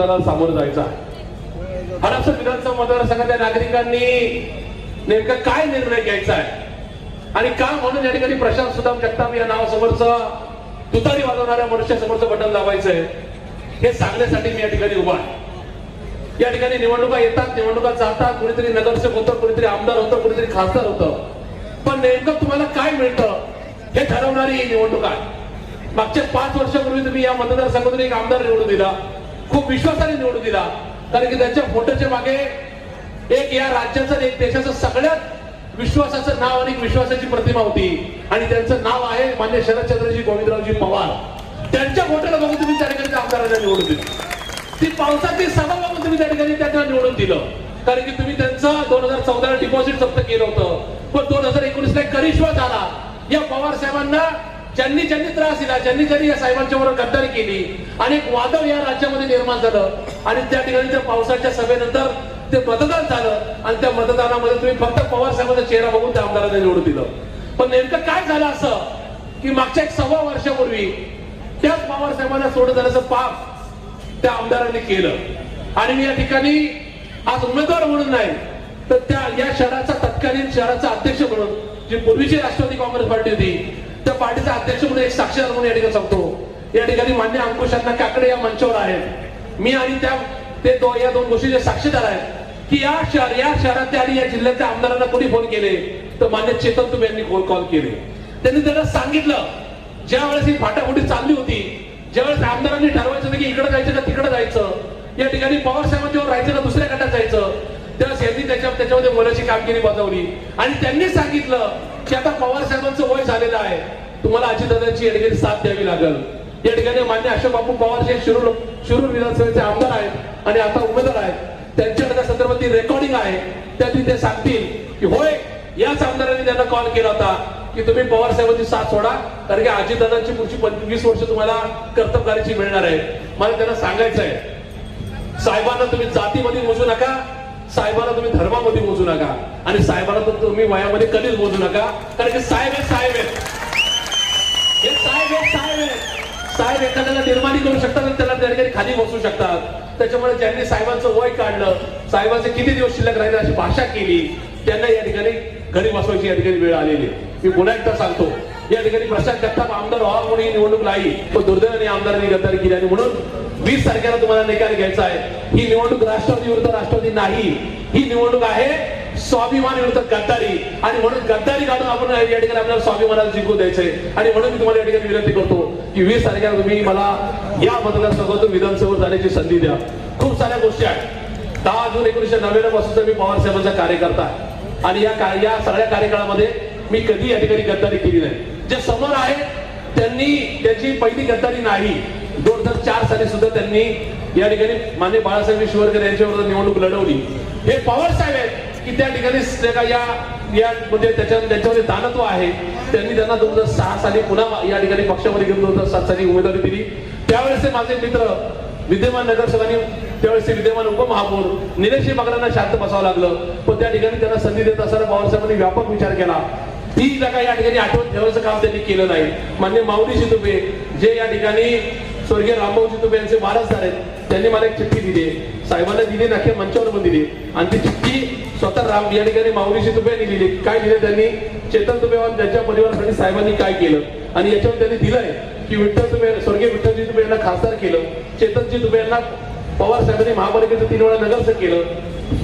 मतदानाला सामोरं जायचं आहे. हडपसर विधानसभा मतदारसंघातल्या नागरिकांनी नेमका काय निर्णय घ्यायचा आहे? आणि का म्हणून या ठिकाणी प्रशांत सुदाम जगताप या नावासमोरचं तुतारी वाजवणाऱ्या मनुष्यासमोरचं बटन दाबायचंय हे सांगण्यासाठी मी या ठिकाणी उभा आहे. या ठिकाणी निवडणुका येतात निवडणुका जातात कुणीतरी नगरसेवक होतं कुणीतरी आमदार होतं कुणीतरी खासदार होतं. पण नेमकं तुम्हाला काय मिळतं हे ठरवणारी ही निवडणूक आहे. मागच्या पाच वर्षापूर्वी तुम्ही या मतदारसंघातून एक आमदार निवडून दिला. खूप विश्वासाने निवडून दिला. कारण की त्यांच्या फोटोच्या मागे एक या राज्याचं एक देशाचं सगळ्यात विश्वासाचं नाव आणि एक विश्वासाची प्रतिमा होती. आणि त्यांचं नाव आहे मान्य शरदचंद्रजी गोविंदरावजी पवार. त्यांच्या फोटोला बघून तुम्ही त्या ठिकाणी आमदारांना निवडून दिलं. ती पावसाची सभा बघून तुम्ही त्या ठिकाणी त्यांना निवडून दिलं. कारण की तुम्ही त्यांचं दोन हजार चौदाला डिपॉझिट जप्त केलं होतं. पण दोन हजार एकोणीसला एक करिश्मा झाला. या पवार साहेबांना ज्यांनी ज्यांनी त्रास दिला ज्यांनी ज्यांनी या साहेबांच्या बरोबर गद्दारी केली आणि एक वादळ या राज्यामध्ये निर्माण झालं. आणि त्या ठिकाणी त्या पावसाच्या सभेनंतर ते मतदान झालं आणि त्या मतदानामध्ये तुम्ही फक्त पवार साहेबांचा चेहरा बघून त्या आमदारांना निवडून दिलं. पण नेमकं काय झालं असं? की मागच्या एक सव्वा वर्षापूर्वी त्याच पवार साहेबांना सोडून जाण्याचं पाप त्या आमदारांनी केलं. आणि मी या ठिकाणी आज उमेदवार म्हणून नाही तर त्या या शहराचा तत्कालीन शहराचा अध्यक्ष म्हणून जी पूर्वीची राष्ट्रवादी काँग्रेस पार्टी होती त्या पार्टीचा अध्यक्ष म्हणून एक साक्षीदार म्हणून या ठिकाणी सांगतो. या ठिकाणी मान्य अंकुशांना काकडे या मंचावर आहेत. मी आणि त्या ते दो या दोन गोष्टीचे साक्षीदार आहेत. की या शहर या शहरातल्या आणि या जिल्ह्यातल्या आमदारांना कोणी फोन केले? तर मान्य चेतन तुम्ही यांनी फोन कॉल केले. त्यांनी त्यांना सांगितलं ज्या वेळेस ही फाटाफुटी चालली होती ज्यावेळेस आमदारांनी ठरवायचं की इकडे जायचं का तिकडे जायचं या ठिकाणी पवार साहेबांच्यावर राहायचं का दुसऱ्या गटात जायचं त्यावेळेस यांनी त्याच्या त्याच्यामध्ये मोलाची कामगिरी बजावली. आणि त्यांनी सांगितलं की आता पवार साहेबांचं वय झालेलं आहे. तुम्हाला अजितदादांची या ठिकाणी साथ द्यावी लागेल. या ठिकाणी मान्य अशोक बापू पवार जे शिरूर शिरूर विधानसभेचे आमदार आहेत आणि आता उमेदवार आहेत त्यांच्याकडे त्या संदर्भात रेकॉर्डिंग आहे. त्यातली ते सांगतील की होय याच आमदारांनी त्यांना कॉल केला होता की तुम्ही पवार साहेबांची साथ सोडा कारण की अजितदादांची पुढची पंचवीस वर्ष तुम्हाला कर्तबगारीची मिळणार आहे. मला त्यांना सांगायचं आहे साहेबांना तुम्ही जातीमध्ये मोजू नका साहेबांना तुम्ही धर्मामध्ये मोजू नका आणि साहेबांना तुम्ही वयामध्ये कधीच मोजू नका कारण की साहेब आहेत साहेब आहेत. हे साहेब आहेत साहेब. आहेत साहेब एखाद्याला निर्माणी करू शकतात आणि त्याला त्या ठिकाणी खाली बसू शकतात. त्याच्यामुळे ज्यांनी साहेबांचं वय काढलं साहेबांचे किती दिवस शिल्लक राहिले अशी भाषा केली त्यांना या ठिकाणी घरी बसवायची या ठिकाणी वेळ आलेली मी पुन्हा एकदा सांगतो या ठिकाणी प्रशांत जगताप आमदार व्हावा म्हणून ही निवडणूक नाही पण दुर्दैवाने आमदारांनी गद्दारी केली आणि म्हणून वीस तारखेला तुम्हाला निकाल घ्यायचा आहे. ही निवडणूक राष्ट्रवादी विरुद्ध राष्ट्रवादी नाही. ही निवडणूक आहे स्वाभिमान विरुद्ध गद्दारी. आणि म्हणून गद्दारी काढून आपण या ठिकाणी आपल्याला स्वाभिमानाला जिंकू द्यायचंय. आणि म्हणून मी तुम्हाला या ठिकाणी विनंती करतो की वीस तारखेला तुम्ही मला या मतदारसंघातून विधानसभेवर जाण्याची संधी द्या. खूप साऱ्या गोष्टी आहेत. दहा जून एकोणीशे नव्याण्णवपासून मी पवार साहेबांचा कार्यकर्ता आहे. आणि या का- या सगळ्या कार्यकाळामध्ये मी कधी या ठिकाणी गद्दारी केली नाही. जे समोर आहे त्यांनी त्याची पहिली गद्दारी नाही. दोन हजार चार साली सुद्धा त्यांनी या ठिकाणी मान्य बाळासाहेब शिवरकर यांच्यावर निवडणूक लढवली. हे पवार साहेब आहेत. की त्या ठिकाणी या यामध्ये त्याच्या त्यांच्यामध्ये दानत्व आहे. त्यांनी त्यांना दोन हजार सहा साली पुन्हा या ठिकाणी पक्षामध्ये घेऊन दोन हजार सात साली उमेदवारी दिली. त्यावेळेस ते माझे मित्र विद्यमान नगरसेवकांनी त्यावेळेस ते विद्यमान उपमहापौर निलेश बागरांना शांत बसावं लागलं. पण त्या ठिकाणी त्यांना संधी देत असताना पवारसाहेबांनी व्यापक विचार केला. ती जागा या ठिकाणी आठवण ठेवायचं काम त्यांनी केलं नाही. मान्य माऊली शितुपे जे या ठिकाणी स्वर्गीय रामभाऊजी शितुपे यांचे वारसदार आहेत त्यांनी मला एक चिठ्ठी दिली. साहेबांना दिली नाख्या मंचावर पण दिली. आणि ती चिठ्ठी स्वतः राम या ठिकाणी माऊलीशी शितुपे लिहिली काय दिलं त्यांनी? चेतन तुपे त्यांच्या परिवारासाठी साहेबांनी काय केलं? आणि याच्यावर त्यांनी दिलंय की विठ्ठल तुपे स्वर्गीय विठ्ठलजी तुपे यांना खासदार केलं. चेतनजी तुपे यांना पवार साहेबांनी महापालिकेचं तीन वेळा नगरसेवक केलं.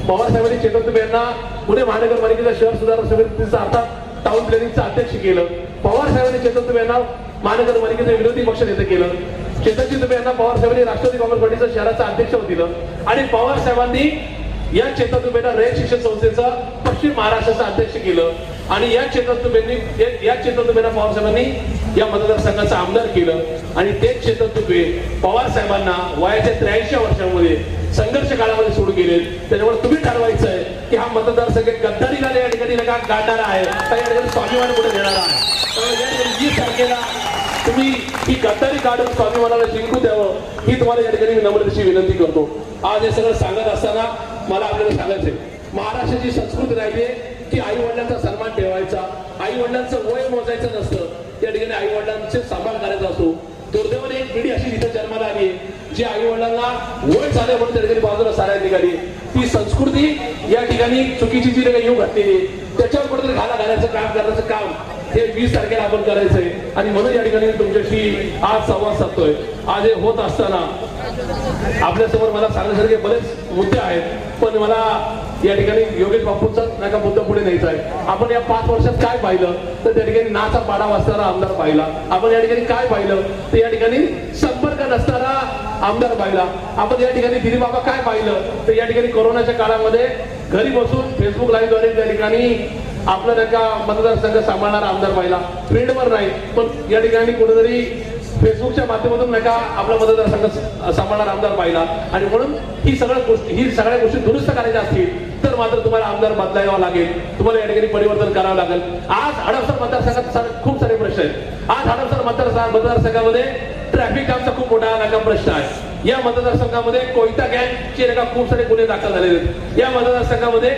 पवार साहेबांनी चेतन तुपे यांना पुणे महानगरपालिकेचा शहर सुधारणा समितीचा आता टाउन प्लॅनिंगचं अध्यक्ष केलं. पवार साहेबांनी चेतन तुपे यांना महानगरपालिकेचं विरोधी पक्ष नेते केलं. चेतनजी तुपे यांना पवार साहेबांनी राष्ट्रवादी काँग्रेस पार्टीचं शहराचं अध्यक्ष दिलं. आणि पवार साहेबांनी या चेतन तुपेंना रयत शिक्षण संस्थेचं पश्चिम महाराष्ट्राचं अध्यक्ष केलं आणि या चेतन या चेतन तुपेंना पवार साहेबांनी या मतदारसंघाचं आमदार केलं. आणि तेच चेतन तुपे पवार साहेबांना वयाच्या त्र्याऐंशी वर्षामध्ये संघर्ष काळामध्ये सोडून गेले. त्याच्यामुळे तुम्ही ठरवायचं आहे की हा मतदारसंघ गद्दारीला या ठिकाणी नका गाडणारा आहे. का या ठिकाणी स्वाभिमान कुठे देणारा आहे. त्यामुळे तारखेला तुम्ही ही गद्दारी काढून स्वाभिमानाला जिंकू द्यावं ही तुम्हाला या ठिकाणी नम्रतेची विनंती करतो. आज हे सगळं सांगत असताना मला आपल्याला सांगायचंय. महाराष्ट्राची संस्कृती राहिली की आई वडिलांचा सन्मान ठेवायचा आई वडिलांचं वय मोजायचं नसतं. त्या ठिकाणी आई वडिलांचे सांभाळ करायचा असतो. दुर्दैवाने एक पिढी अशी तिथे जन्माला आली जी आई वडिलांना वय झाले म्हणून त्या ठिकाणी बाजूला साऱ्या निघाली ती संस्कृती या ठिकाणी चुकीची जी काही येऊ घातलेली त्याच्यावर कुठेतरी घाला घालायचं काम करण्याचं काम हे वीस तारखेला आपण करायचंय. आणि म्हणून या ठिकाणी तुमच्याशी आज संवाद साधतोय. आज हे होत असताना आपल्यासमोर मला सांगण्यासारखे बरेच मुद्दे आहेत पण मला या ठिकाणी योगेश बापूंचा नका मुद्दा पुढे न्यायचा आहे. आपण या पाच वर्षात काय पाहिलं? तर त्या ठिकाणी नाचा पाडा वाजणारा आमदार पाहिला. आपण या ठिकाणी काय पाहिलं? तर या ठिकाणी संपर्क नसणारा आमदार पाहिला. आपण या ठिकाणी दिली बाबा काय पाहिलं? तर या ठिकाणी कोरोनाच्या काळामध्ये घरी बसून फेसबुक लाईव्हद्वारे त्या ठिकाणी आपला नाही का मतदारसंघ सांभाळणारा आमदार पाहिला. फील्डवर नाही पण या ठिकाणी कुठेतरी फेसबुकच्या माध्यमातून नाही का आपला मतदारसंघ सांभाळणार आमदार पाहिला. आणि म्हणून ही सगळ्या गोष्टी ही सगळ्या गोष्टी दुरुस्त करायच्या असतील तर मात्र तुम्हाला आमदार बदलावा लागेल. तुम्हाला या ठिकाणी परिवर्तन करावं लागेल. आज हडपसर मतदारसंघात खूप सारे प्रश्न आहेत. आज हडपसर मतदारसंघ मतदारसंघामध्ये ट्रॅफिक जामचा खूप मोठा नाका प्रश्न आहे. या मतदारसंघामध्ये कोयता गँगचे नका खूप सारे गुन्हे दाखल झालेले आहेत. या मतदारसंघामध्ये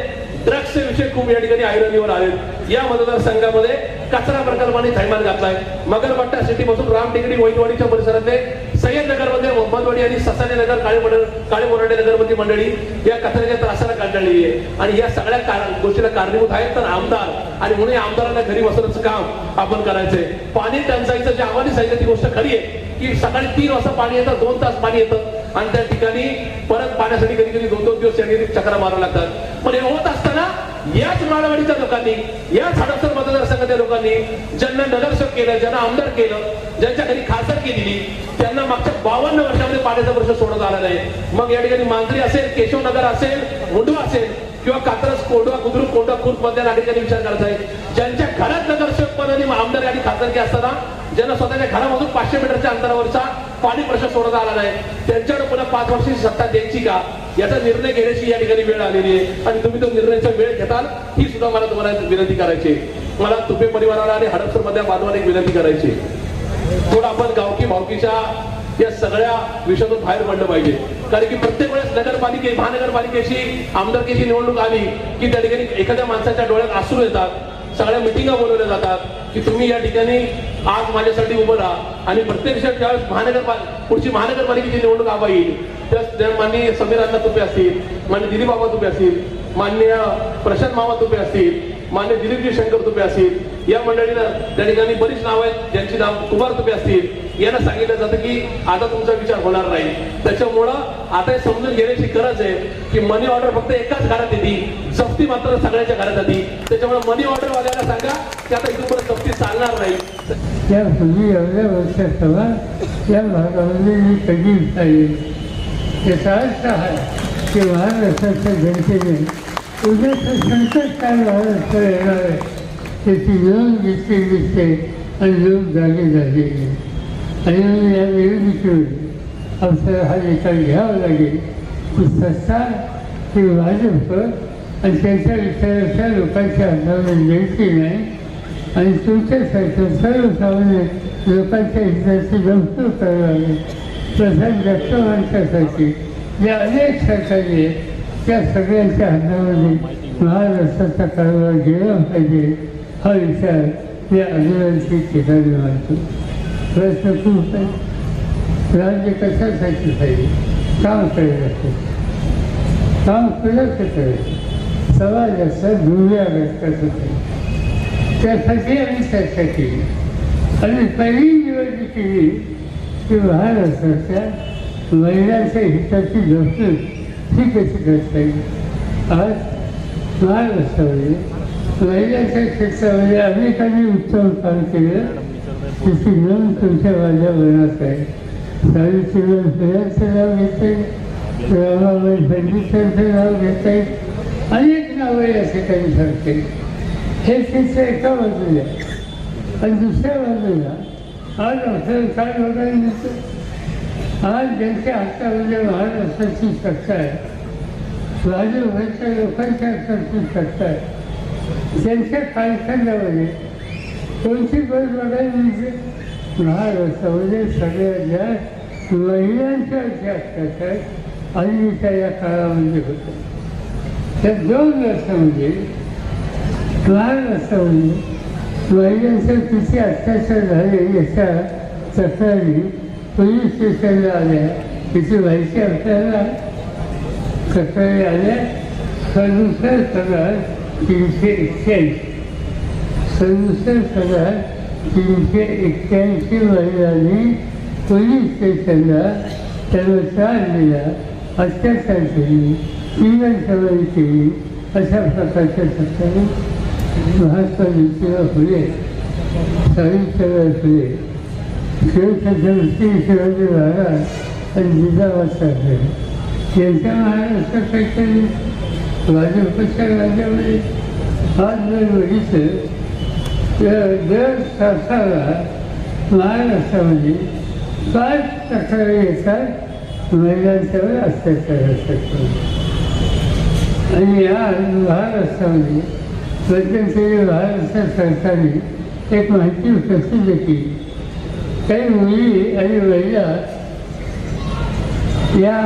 ड्रग्सचे विषय खूप या ठिकाणी ऐरणीवर आलेत. या मतदारसंघामध्ये कचरा प्रकल्पाने थैमान घातलाय. मगरपट्टा सिटी पासून राम टेकडी वैदवाडीच्या परिसरातले सय्यद नगरमध्ये मोहम्मदवाडी आणि ससाने नगर काळे मंडळ काळे मोराडे नगरमध्ये मंडळी या कचऱ्याच्या त्रासाला कंटाळलेली आहे. आणि या सगळ्या कार- गोष्टीला कारणीभूत आहेत तर आमदार आणि म्हणून आमदारांना घरी बसवण्याचं काम आपण करायचंय. पाणी टंचाईचं जे आव्हाने सांगितलं ती गोष्ट खरी आहे. की सकाळी तीन वाजता पाणी येतं दोन तास पाणी येतं. आणि त्या ठिकाणी परत पाण्यासाठी कधी कधी दोन दोन दिवस यांनी चक्रा मारावं लागतात. पण हे होत असताना याच माळवाडीच्या लोकांनी याच हडपसर मतदारसंघाच्या लोकांनी ज्यांना नगरसेवक केलं ज्यांना आमदार केलं ज्यांच्या घरी खासदार केलेली त्यांना मागच्या बावन्न वर्षामध्ये पाण्याचा प्रश्न सोडत आला नाही. मग या ठिकाणी मांजरी असेल केशवनगर असेल मुंडवा असेल किंवा कात्रस कोंडवा बुद्रुक कोंडवा खुर्द मधल्या नागरिकांनी विचार करायचा आहे. ज्यांच्या घरात नगरसेवक पदाने आमदार आणि खासदारकी असताना ज्यांना स्वतःच्या घरामधून पाचशे मीटरच्या अंतरावरचा पाणी प्रश्न सोडता आला नाही त्यांच्याकडे पुन्हा पाच वर्षाची सत्ता द्यायची का? याचा निर्णय घेण्याची या ठिकाणी वेळ आलेली आहे. आणि तुम्ही तो निर्णयाचा वेळ घेताल ही सुद्धा मला तुम्हाला विनंती करायची मला तुपे परिवाराला आणि हडपसर मधल्या बांधवाला एक विनंती करायची थोडं आपण गावकी भावकीच्या या सगळ्या विषयातून बाहेर पडलं पाहिजे. कारण की प्रत्येक वेळेस नगरपालिके महानगरपालिकेची आमदारकीची निवडणूक आली की त्या ठिकाणी एखाद्या माणसाच्या डोळ्यात आसरू येतात. सगळ्या मिटिंगा बोलवल्या जातात की तुम्ही या ठिकाणी आज माझ्यासाठी उभं राहा. आणि प्रत्यक्ष ज्यावेळेस महानगरपालिका पुढची महानगरपालिकेची निवडणूक आबा येईल त्या माननीय समीर अण्णा तुपे असतील मान्य दिलीप बाबा तुपे असतील मान्य प्रशांत मामा तुपे असतील मान्य दिलीपजी शंकर तुपे असतील. या मंडळीनं त्या ठिकाणी बरीच नावं आहेत ज्यांची नाव कुमार तुपे असतील. यांना सांगितलं जातं की आता तुमचा विचार होणार नाही. त्याच्यामुळं आता हे समजून घेण्याची गरज आहे की मनी ऑर्डर फक्त एकाच घरात येते. जप्ती मात्र सगळ्याच्या घरात येते त्याच्यामुळे मनी ऑर्डर वाल्याला सांगा की आता इथून जप्ती चालणार नाही. यापूर्वी एवढ्या वर्षात या भागामध्ये मी कधी झाली याचा अर्थ आहे की महाराष्ट्राच्या जनतेने उद्याचं संकट काय महाराष्ट्र येणार आहे त्याची नोंद घेतली दिसते आणि नोंद जागी झालेले आणि म्हणून या निवडणुकीवर आपल्याला हा निकाल घ्यावा लागेल की सत्ता ही भाजप आणि त्यांच्या विचाराच्या लोकांच्या हातामध्ये द्यायची नाही आणि तुमच्यासारख्या सर्वसामान्य लोकांच्या हिताची गमसूर करावी लागेल प्रधान जास्त माणसासाठी ज्या अनेक सरकारी आहेत त्या सगळ्यांच्या हातामध्ये महाराष्ट्राचा कारभार गेला पाहिजे हा विचार या आदिवासी ठिकाणी मानतो प्रश्न खूप आहे राज्य कशासाठी पाहिजे? काम करायचं असेल काम कुणाचं करायचं? समाजाचं दुर्व्याग्रस्ताचं कसं त्यासाठी आम्ही चर्चा केली. आणि पहिली निवडणूक केली की महाराष्ट्राच्या महिलांच्या हिताची जपणूक ठीक आहे करता येईल आज लहान महाराष्ट्रामध्ये महिलांच्या क्षेत्रामध्ये अनेकांनी उत्तम काम केलं त्याची नोंद तुमच्या माझ्या मनात आहे सावित्री फुल्यांचं नाव घेते रामाबाई पंडितांचं नाव घेते अनेक नावं या ठिकाणी सांगते हे चित्र एका बाजूला आणि दुसऱ्या बाजूला आज आपल्याला काय बघायला मिळतं आज ज्यांच्या हातामध्ये महाराष्ट्राची सत्ता आहे भाजपच्या लोकांच्या हाताची करतात. त्यांच्या कालखंडामध्ये कोणती बस बघायला म्हणजे महाराष्ट्रामध्ये सगळ्यात जास्त महिलांच्या ज्या अत्याचार आधीच्या या काळामध्ये होतं त्या दोन वर्षामध्ये महाराष्ट्रामध्ये महिलांचे किती अत्याचार झाले याच्या तक्रारी पोलीस स्टेशनला आल्या. तिची माहिती आपल्याला सकाळी आले सदुसष्ट हजार तीनशे एक्क्याऐंशी. सदुसष्ट हजार तीनशे एक्क्याऐंशी महिलांनी पोलीस स्टेशनला त्यांना चार दिला अत्याचार केली जीवन सवारी केली अशा प्रकारच्या तक्रारी महात्मा ज्योतिबा फुले सावित्रीबाई फुले. शिवछत्रपती शिवाजी महाराज आणि जिजाबाई साहेब त्यांच्या महाराष्ट्र काहीतरी भाजपच्या राज्यामध्ये आज जर बघितलं तर दर तासाला महाराष्ट्रामध्ये पाच तक्रारी येतात महिलांच्यावर अत्याचार असतात आणि आज महाराष्ट्रामध्ये मध्यंतरी महाराष्ट्र सरकारने एक माहिती प्रसिद्ध केली काही मुली आणि महिला या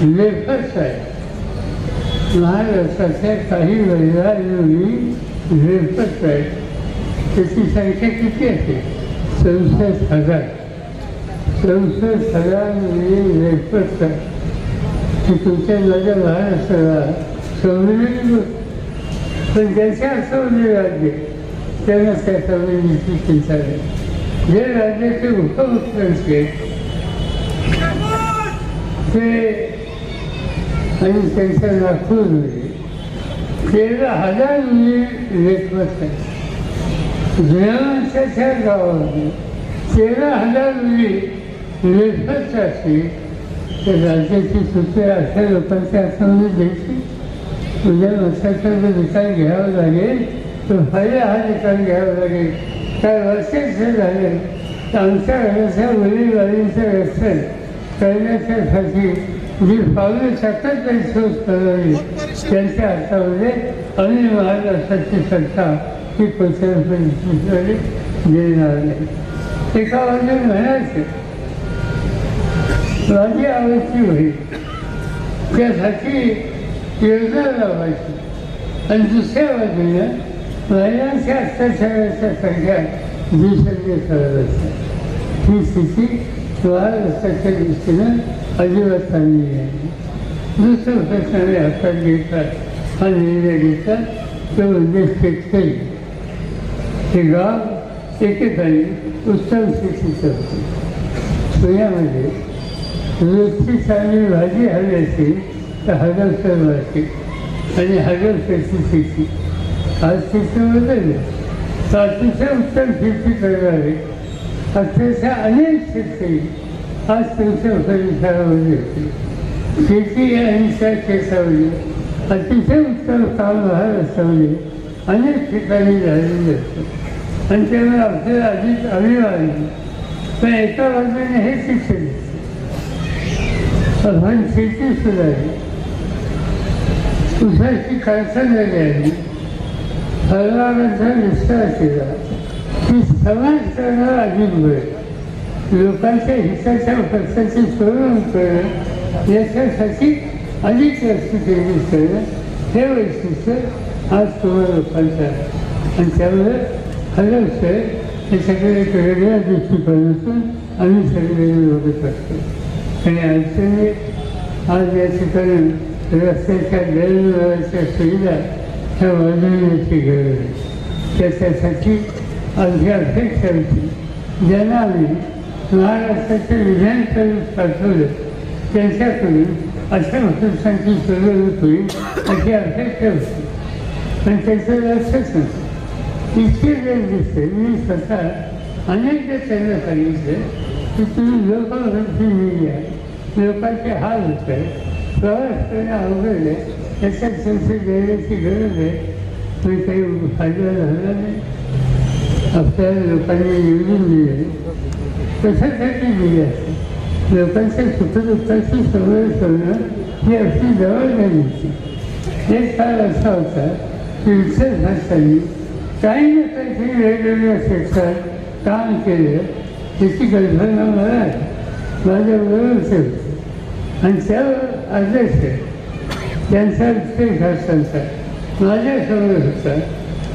लेखच लहान महाराष्ट्रातल्या काही वेळेला आणि मुली लेखच आहेत त्याची संख्या किती असेल चौसष्ट हजार चौसष्ट हजार मुली लेखच आहे की तुमच्या लग्न लहान असताना संविधान पण ज्याच्या असवले राज्य त्यांनाच त्या संविधानाची चिंता नाही जे राज्याचे उपमुख्यमंत्री आहेत ते आणि त्यांच्या नागपूरमध्ये तेरा हजार मुली लेखवत आहेत जुन्या गावामध्ये तेरा हजार मुली लेखत असतील तर राज्याची सूत्रे अशा लोकांच्या हातामध्ये द्यायची. उद्या वर्षाचं जर निकाल घ्यावं लागेल तर पहिला हा निकाल घ्यावा लागेल. काय वर्षाच झाले? तर आमच्या घराच्या मुलीवालींचं रक्षण करण्याच्यासाठी जी पावले सतत शोध करावी त्यांच्या हातामध्ये आणि महाराष्ट्राची सत्ता ही कोचरपणे देणार नाही. एका बाजूने म्हणायचं माझी आवडती होईल. त्यासाठी योजना लावायची. आणि दुसऱ्या बाजूला महिलांच्या अत्याचाराच्या संख्या दिवसेंदिवस करत असतात ही स्थिती महाराष्ट्राच्या दृष्टीनं अजिबात चांगली आहे दुसरं प्रश्नाने हातात घेतात हा निर्णय घेतात तो म्हणजे शेतकरी हे गाव एकेकाळी उत्तम शेतीचं होतं पुण्यामध्ये रोजची चांगली भाजी हवी असेल तर हजार रुपये मिळते आणि हजार रुपयाची शेती आज शेती बदललं तर अतिशय उत्तम शेती करणारे अक्षरशः अनेक शेतकरी आज त्यांच्या परिसरामध्ये होते. शेती अहिंसा त्या अतिशय उत्तम कामभार महाराष्ट्रामध्ये अनेक ठिकाणी झालेले असतं. आणि त्यामुळे आपल्याला अधिक अभिमान पण एका बाजूने हे शिक्षण पण शेती सुधारली उसाची कारखानदारी आली हलवाराचा विस्तार केला ती समाज करणारा लोकांच्या हिताच्या पक्षाचे सोडवणूक करणं याच्यासाठी अधिक लक्ष केंद्रित करणं हे वैशिष्ट्य आज तुम्हाला लोकांचं आहे आणि त्यामुळे हलवचं हे सगळे एक वेगळ्या दृष्टिकोनातून आम्ही सगळे बघत असतो आणि अडचणी आज या ठिकाणी रस्त्याच्या गैरव्यवहाराच्या सुविधा ह्या वाढवण्याची गरज आहे त्याच्यासाठी अध्यक्षांची ज्यांना आम्ही महाराष्ट्राचे विधानसभेत पाठवले त्यांच्याकडून अशा महत्वाची सोडवणूक होईल अशी अपेक्षा होती. पण त्याचं लक्षच नसतं इतके वेळ दिसते मी स्वतः अनेकदा त्यांना सांगितलं की तुम्ही लोकांवरती मीडिया लोकांचे हाल होत आहे प्रवास करणं अवघड आहे त्याच्यात त्यांचे देण्याची गरज आहे. पण काही फायदा झाला नाही. आपल्या लोकांनी निवडून दिले. कशासाठी दिले असते लोकांच्या सुखदुःखाशी सवय करणं ही अगदी जबाबदारीची एक काळ असा होता की विठ्ठल शास्त्रांनी काही ना काहीतरी वेगवेगळ्या क्षेत्रात काम केलं त्याची कल्पना मला आहे. माझ्या बरोबरचे होते. आणि त्या अध्यक्ष त्यांचा विशेष शास्त्रांचा माझ्यासमोर होता.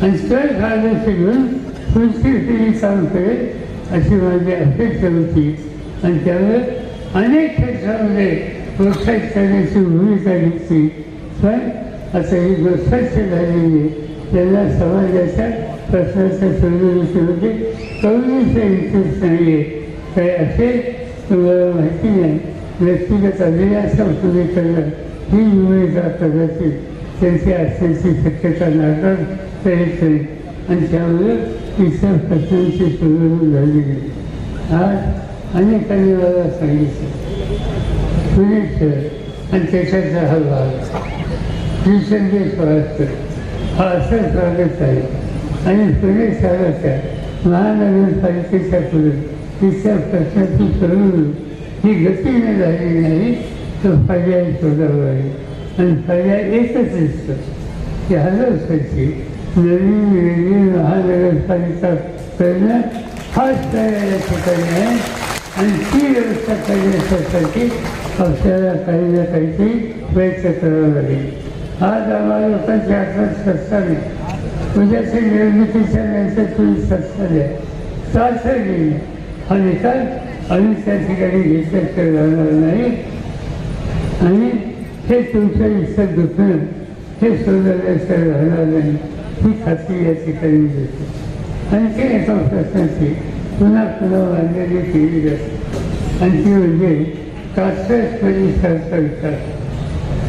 आणि तर आदर्श घेऊन पुढची पिढी काम करेल अशी माझी अपेक्षा होती. आणि त्यामुळे अनेक क्षेत्रामध्ये प्रोत्साहित करण्याची भूमिका घेतली. पण आता ही गोष्ट झालेली आहे. समाजाच्या प्रश्नाच्या सोडवणुकीमध्ये म्हणजे करूनच इंटरेस्ट नाही आहे काय असे तुम्हाला माहिती नाही. व्यक्तिगत अभियासामध्ये करणं ही भूमिका कदाचित त्यांची असण्याची शक्यता नाकार प्रयत्न आणि त्यामुळे इतर प्रश्नांची सोडवणूक झाली आज अनेकांनी मला सांगितलं. पुणे शहर आणि त्याच्याचा हा भाग. दिवसेंदिवस वाढतो हा असं स्वागत आहे. आणि पुणे शहराच्या महानगरपालिकेच्या पुढे तिच्या प्रश्नाची सोडवणूक ही गतीने झाली नाही तर पर्याय शोधावा आहे. आणि पर्याय एकच असतो की हजार वर्षाची नवीन वेगळी महानगरपालिका करणं फार पर्याय ठिकाणी आहे आणि ती व्यवस्था करण्यासाठी आपल्याला काही ना काहीतरी प्रयत्न करावा लागेल आज आम्हाला लोकांची आठवण सत्ता नाही उद्याच्या निर्मितीच्या नंतर तुम्ही सत्ता द्या चालतं हा निकाल आम्ही त्या ठिकाणी घेतल्याशिवाय राहणार नाही आणि हे तुमच्या इच्छा दुखणं हे सोडवल्याशिवाय राहणार नाही. ही खाती याची ठिकाणी देते. आणखी एका प्रश्नाची पुन्हा पुन्हा मांडणी केली जाते आणि ती म्हणजे कात्रज परिसराचा विकास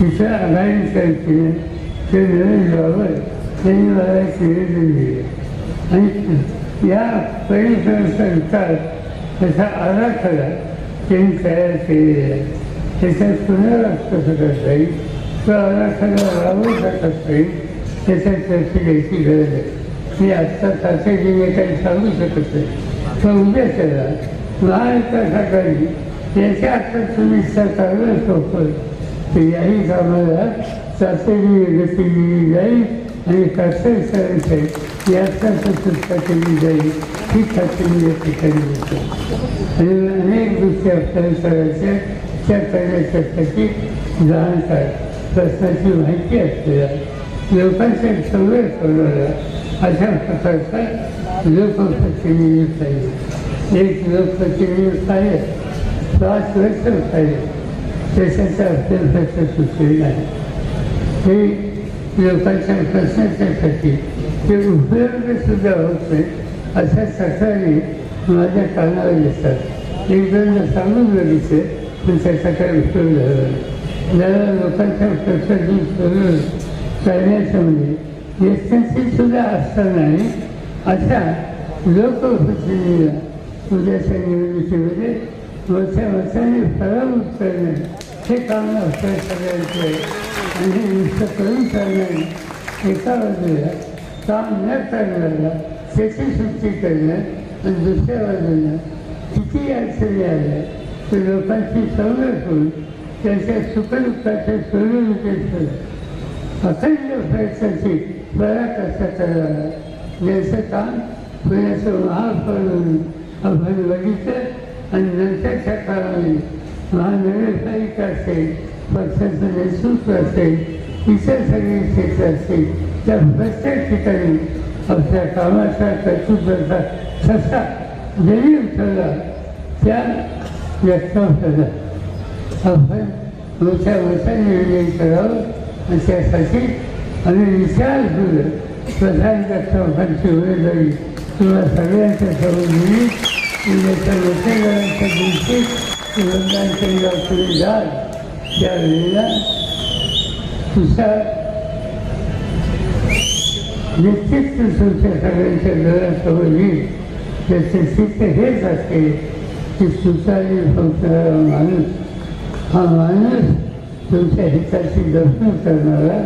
तिच्या आघाडीच्या वतीने ते नरेंद्र बाबर यांनी मला निवेदन दिले आणि या परिसराचा विकास त्याचा आराखडा त्यांनी तयार केलेला आहे. त्याच्यात पुनर्वास करता येईल? तो आराखडा राबवता कसं येईल त्याच्यात चर्चा घ्यायची गरज आहे मी आत्ता तातडीने काही सांगू शकत नाही पण उद्या त्याला महाविकास आघाडी याच्या आता तुम्ही चांगलं सोपं तर याही कामाला तातडी गती दिली जाईल आणि कसं करायचं याचा सुटका केली जाईल ही खात्री मी या ठिकाणी होते आणि अनेक गोष्टी आपल्याला करायच्या त्या करण्यासाठी जाणकार प्रश्नाची माहिती असलेला लोकांच्या सवय ठेवणारा अशा प्रकारचा लोकप्रतिनिधी आहे एक लोकप्रतिनिधी पाहिजे पाच वर्ष आहे त्याच्याचा अत्यंत सुचलेला आहे हे लोकांच्या प्रश्नाच्यासाठी ते उपयोगसुद्धा होत नाही अशा सकाळी माझ्या कानावर येतात एक सांगून बघितले पण त्याचा काही उपयोग झाला नाही ज्याला लोकांच्या प्रश्नाची सोडवणूक करण्याचं म्हणजे व्यक्तींची सुद्धा असता नाही अशा लोकप्रतिनिधीला उद्याच्या निवडणुकीमध्ये मोठ्या मताने पराभूत करणे हे काम आपल्या सगळ्यांचे आहे आणि हे नुसतं करून चालणार एका बाजूला काम न करणाऱ्याला त्याची सुट्टी करणं आणि दुसऱ्या बाजूला किती अडचणी आल्या तर लोकांची सवलत होऊन त्यांच्या सुखदुःखाच्या सोडवणुकीत अखंड प्रयत्नाची पराकाष्ठा करावा ज्याचं काम पुण्याचं महापौर म्हणून आपण बघितलं आणि नंतरच्या काळामध्ये महानगरपालिका असेल पक्षाचं नेतृत्व असेल इतर सगळे क्षेत्र असतील त्या प्रत्येक ठिकाणी आपल्या कामाचा कर्तृत्वाचा ठसा जरी उठवला त्या व्यक्ताला आपण मोठ्या मोठ्याने निर्णय करावं. आणि त्यासाठी आम्ही विचार केलं प्रधान डॉक्टरांची उमेदवारी तुला सगळ्यांच्या समोर दिली उद्याच्या लोकगणांच्या दिवशी तुरंदांच्या केंद्रावर तुम्ही जाल त्यावेळेला तुषार निश्चित तुमच्या सगळ्यांच्या डोळ्यासमोर येईल त्याचे चित्त हेच असते की सुचारी फक्त माणूस. हा माणूस तुमच्या हिताची दर्शन करणारा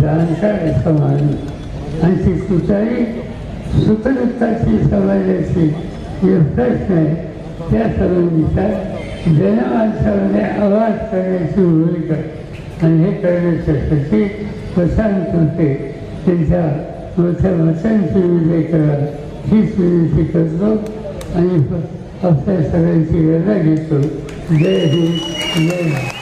जाणकार असा माणूस आणि ती सुचारी सुखदुःखाची समाजाची जे प्रश्न आहे. त्या संबंधीचा जनमानसामध्ये आवाज करण्याची भूमिका आणि हे करण्याच्यासाठी प्रशांत होते त्यांच्या मोठ्या मतांची विजय करा. हीच विनंती करतो. आणि आपल्या सगळ्यांची रजा घेतो. जय हिंद. जय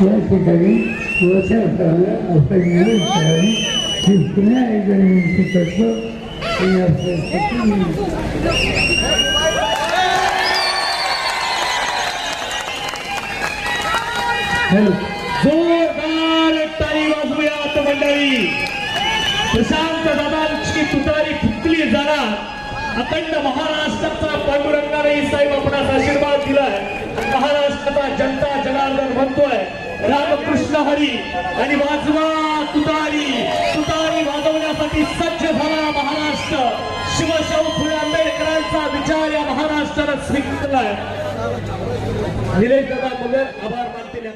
या ठिकाणी वसाहताला आपण निवड करावी ही पुन्हा एकदा विनंती करतो आणि आपल्यासाठी विनंती हॅलो जोरदार टाळी वाजूयात मंडळी प्रशांत दादांची तुतारी फुटली जाणार अखंड महाराष्ट्राचा पांडुरंगाने साहेब आपणास आशीर्वाद दिलाय. महाराष्ट्राचा जनता जनार्दन म्हणतोय. रामकृष्ण हरी आणि वाजवा तुतारी. तुतारी वाजवण्यासाठी सज्ज झाला महाराष्ट्र. शिवशाहू फुले आंबेडकरांचा विचार या महाराष्ट्रानं स्वीकारलाय. निलेश दादा मगर आभार मानतील या